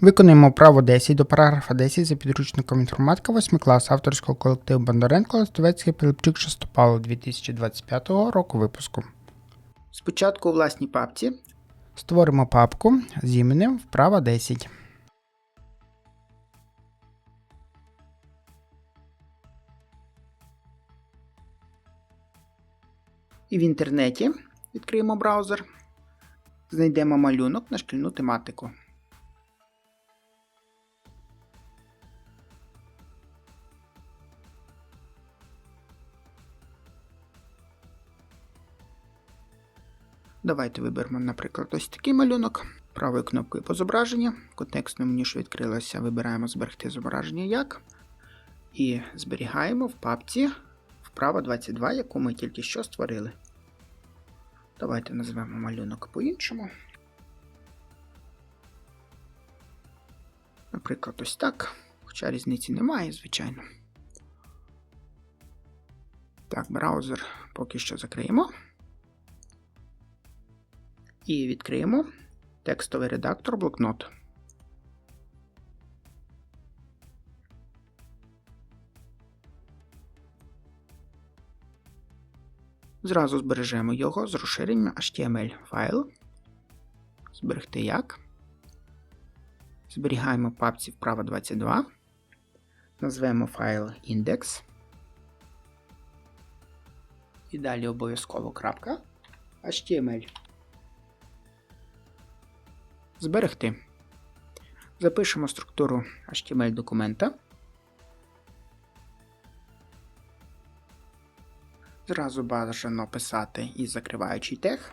Виконуємо право 10 до параграфа 10 за підручником інформатика 8 клас авторського колективу Бондаренко Листовецький Пилипчук Шестопало 2025 року випуску. Спочатку у власній папці створимо папку з іменем вправа 10. І в інтернеті відкриємо браузер. Знайдемо малюнок на шкільну тематику. Давайте виберемо, наприклад, ось такий малюнок. Правою кнопкою по зображенню. В контекстному меню, що відкрилося, вибираємо зберегти зображення як. І зберігаємо в папці вправа 22, яку ми тільки що створили. Давайте назвемо малюнок по-іншому. Наприклад, ось так. Хоча різниці немає, звичайно. Так, браузер поки що закриємо. І відкриємо текстовий редактор блокнот. Зразу збережемо його з розширенням HTML файл. Зберегти як. Зберігаємо папці вправо 22. Назвемо файл index. І далі обов'язково крапка HTML. Зберегти. Запишемо структуру HTML документа. Зразу бажано писати із закриваючий тег.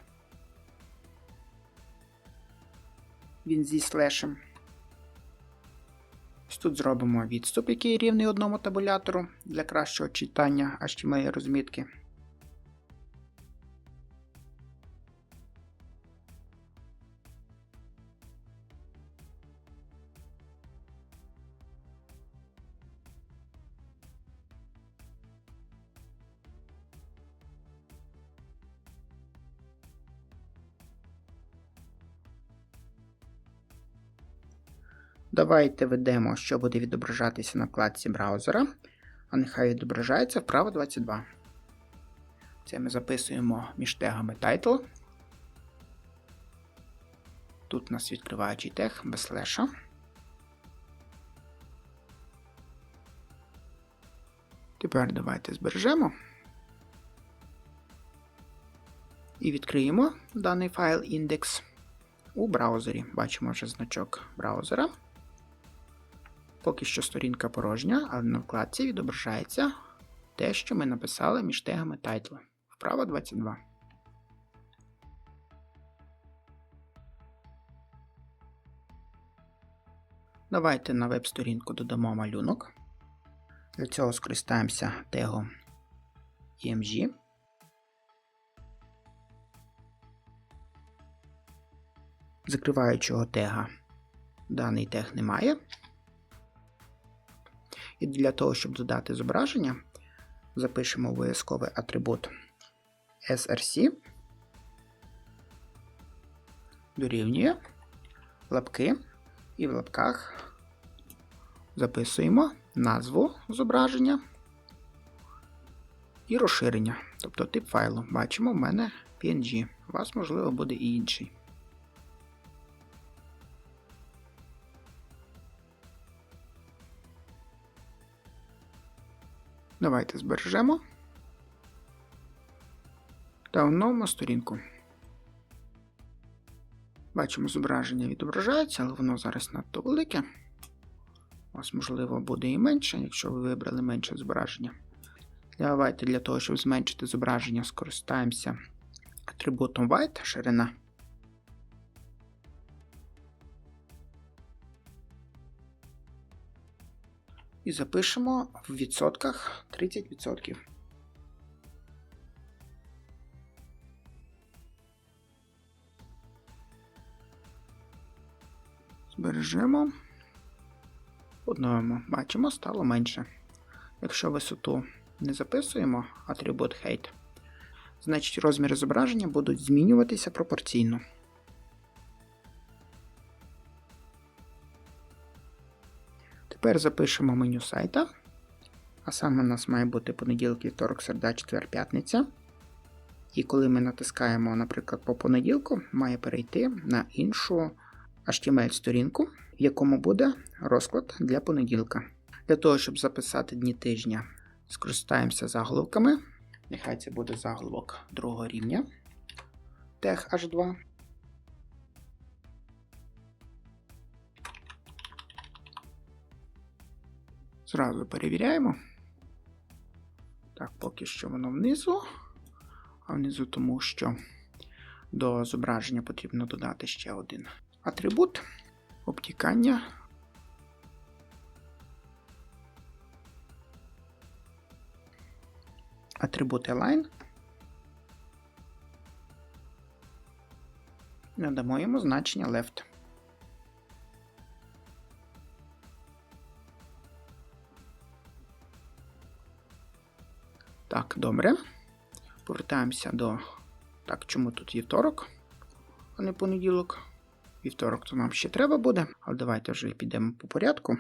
Він зі слешем. Ось Тут зробимо відступ, який рівний одному табулятору для кращого читання HTML розмітки. Давайте ведемо, що буде відображатися на вкладці браузера, а нехай відображається вправо 22. Це ми записуємо між тегами title. Тут у нас відкриваючий тег без слеша. Тепер давайте збережемо. І відкриємо даний файл індекс у браузері. Бачимо вже значок браузера. Поки що сторінка порожня, але на вкладці відображається те, що ми написали між тегами тайтла. Вправо 22. Давайте на веб-сторінку додамо малюнок. Для цього скористаємося тегом EMG. Закриваючого тега даний тег немає. І для того, щоб додати зображення, запишемо обов'язковий атрибут src дорівнює лапки, і в лапках записуємо назву зображення і розширення, тобто тип файлу. Бачимо, в мене PNG. У вас, можливо, буде і інший. Давайте збережемо та оновимо сторінку. Бачимо, зображення відображається, але воно зараз надто велике. Вас, можливо, буде і менше, якщо ви вибрали менше зображення. Давайте для того, щоб зменшити зображення, скористаємося атрибутом White ширина. І запишемо в відсотках 30%. Збережемо. Одновимо. Бачимо, стало менше. Якщо висоту не записуємо атрибут height, значить розміри зображення будуть змінюватися пропорційно. Тепер запишемо меню сайта. А саме у нас має бути понеділок, вівторок, середа, четвер, п'ятниця. І коли ми натискаємо, наприклад, по понеділку, має перейти на іншу HTML-сторінку, в якому буде розклад для понеділка. Для того, щоб записати дні тижня, скористаємося заголовками. Нехай це буде заголовок другого рівня. Тег H2. Зразу перевіряємо. Так, поки що воно внизу. А внизу тому, що до зображення потрібно додати ще один атрибут обтікання. Атрибут align. Надамо йому значення left. Так, добре. Повертаємося до. Так, чому тут вівторок, а не понеділок? Вівторок то нам ще треба буде, але давайте вже підемо по порядку.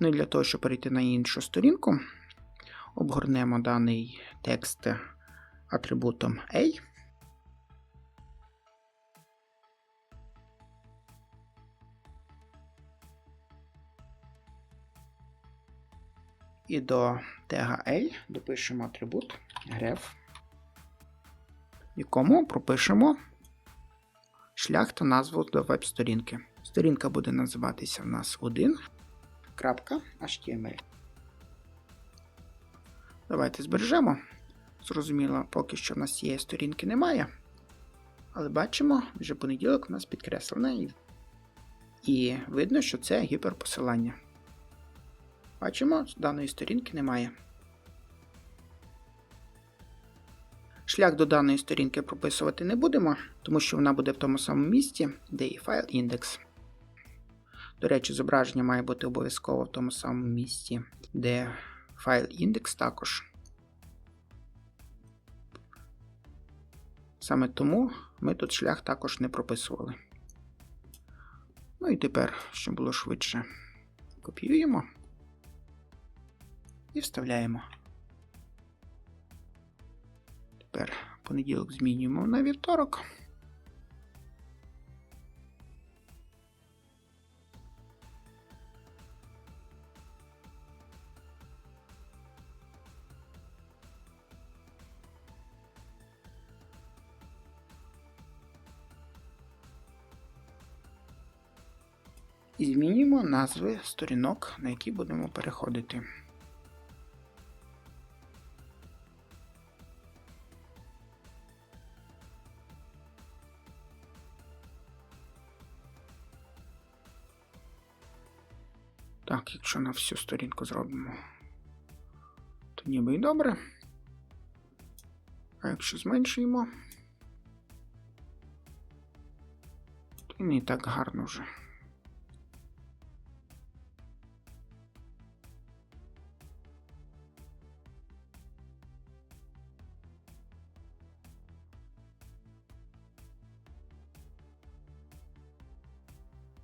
Ну і для того, щоб перейти на іншу сторінку, обгорнемо даний текст атрибутом A. І до тега A допишемо атрибут grep, якому пропишемо шлях та назву до веб-сторінки. Сторінка буде називатися в нас 1.html. Давайте збережемо. Зрозуміло, поки що в нас цієї сторінки немає. Але бачимо, вже понеділок у нас підкреслене. І видно, що це гіперпосилання. Бачимо, з даної сторінки немає. Шлях до даної сторінки прописувати не будемо, тому що вона буде в тому самому місці, де і файл індекс. До речі, зображення має бути обов'язково в тому самому місці, де файл індекс також. Саме тому ми тут шлях також не прописували. Ну і тепер, щоб було швидше, копіюємо і вставляємо. Тепер понеділок змінюємо на вівторок. І змінюємо назви сторінок, на які будемо переходити. Так, якщо на всю сторінку зробимо, то ніби і добре. А якщо зменшуємо, то не так гарно вже.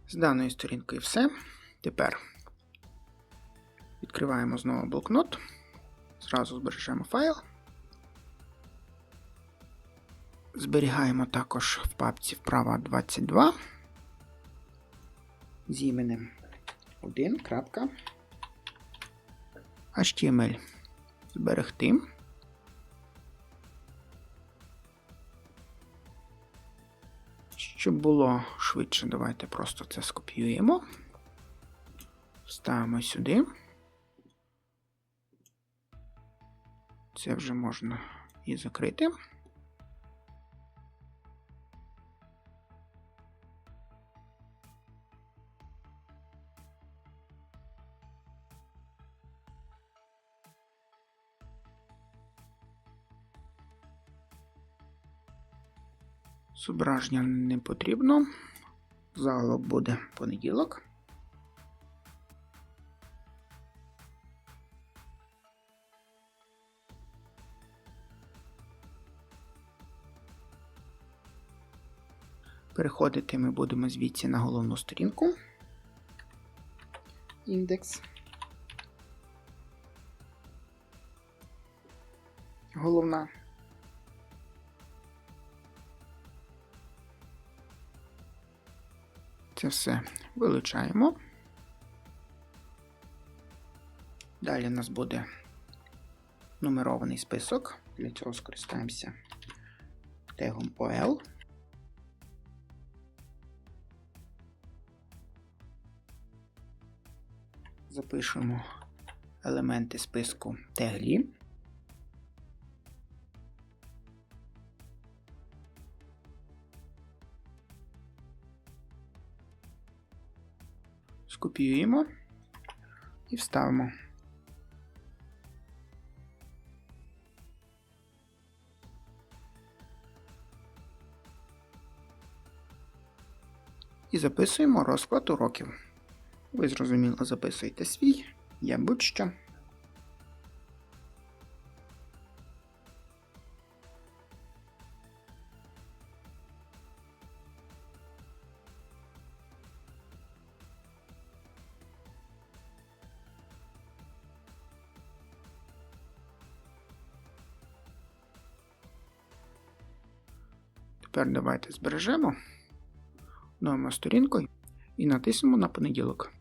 З даної сторінки все. Тепер відкриваємо знову блокнот, зразу збережемо файл. Зберігаємо також в папці вправа 22 з іменем 1.html. Зберегти. Щоб було швидше, давайте просто це скопіюємо. Ставимо сюди. Це вже можна і закрити. Зображення не потрібно. Заголовок буде понеділок. Переходити ми будемо звідси на головну сторінку. Індекс. Головна. Це все вилучаємо. Далі у нас буде нумерований список. Для цього скористаємося тегом OL. Запишемо елементи списку теглі. Скопіюємо і вставимо. І записуємо розклад уроків. Ви зрозуміло записуєте свій, я будь-що. Тепер давайте збережемо новимо сторінку і натиснемо на понеділок.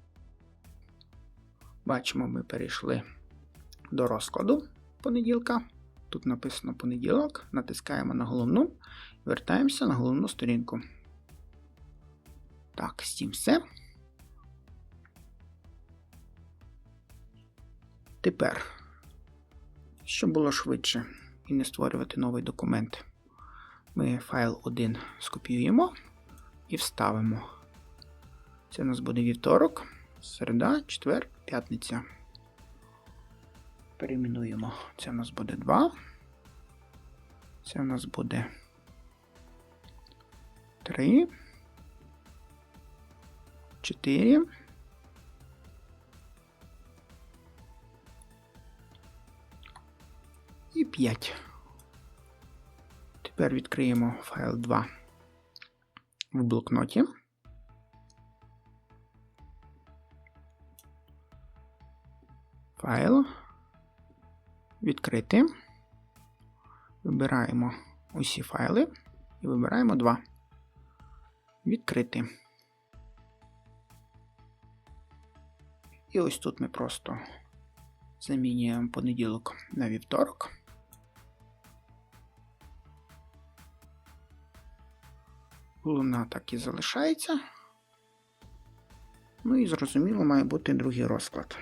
Бачимо, ми перейшли до розкладу понеділка. Тут написано понеділок, натискаємо на головну вертаємося на головну сторінку. Так, з цим все. Тепер, щоб було швидше і не створювати новий документ, ми файл 1 скопіюємо і вставимо. Це у нас буде вівторок, середа, четвер, п'ятниця. Перейменуємо. Це у нас буде 2. Це у нас буде 3. 4. І 5. Тепер відкриємо файл 2 в блокноті. Файл. Відкрити. Вибираємо усі файли і вибираємо 2. Відкрити. І ось тут ми просто замінюємо понеділок на вівторок. Луна так і залишається. Ну і зрозуміло, має бути другий розклад.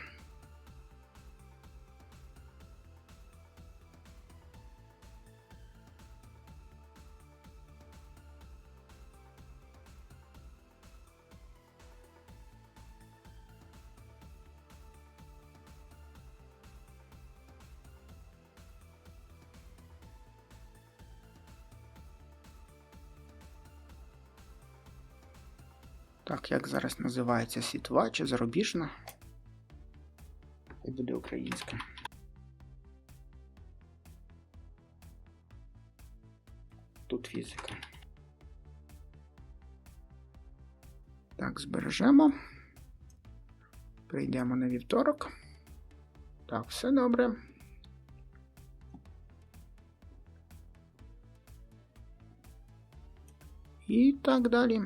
Так, як зараз називається світова чи зарубіжна? Хай буде українська. Тут фізика. Так, збережемо. Прийдемо на вівторок. Так, все добре. І так далі.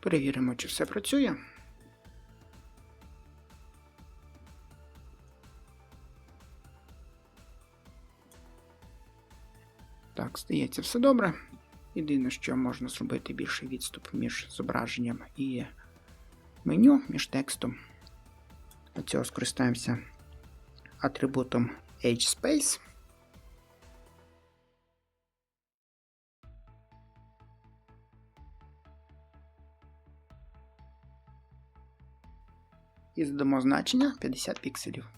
Перевіримо, чи все працює. Так, здається, все добре. Єдине, що можна зробити більший відступ між зображенням і меню, між текстом. Для цього скористаємося атрибутом HSpace. І задамо значення 50 пікселів.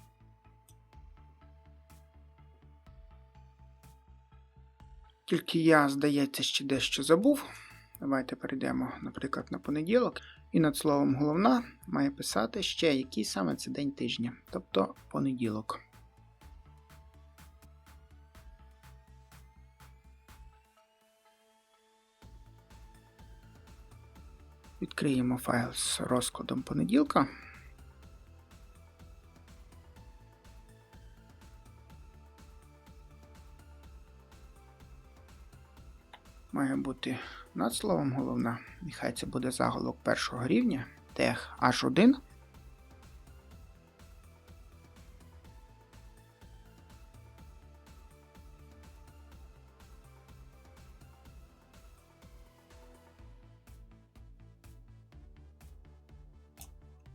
Тільки я, здається, ще дещо забув. Давайте перейдемо, наприклад, на понеділок. І над словом головна має писати ще, який саме це день тижня, тобто понеділок. Відкриємо файл з розкладом понеділка. Має бути над словом головна. Нехай це буде заголовок першого рівня. Тег H1.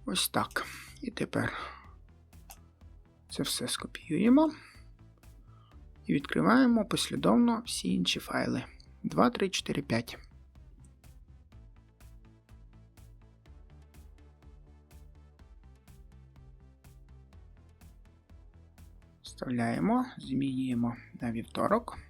Ось так. І тепер це все скопіюємо і відкриваємо послідовно всі інші файли. 2, 3, 4, 5. Вставляємо, змінюємо на вівторок.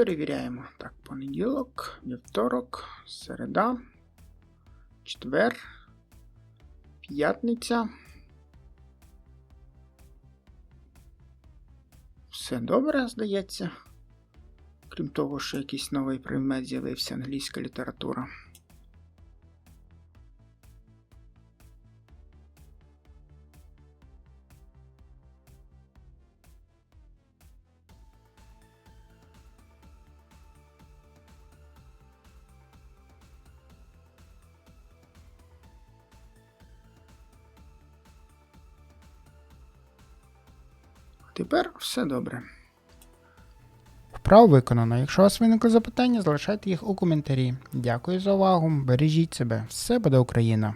Перевіряємо. Так, понеділок, вівторок, середа, четвер, п'ятниця. Все добре, здається. Крім того, що якийсь новий предмет з'явився англійська література. Тепер все добре. Вправо виконано. Якщо у вас виникли запитання, залишайте їх у коментарі. Дякую за увагу. Бережіть себе. Все буде Україна!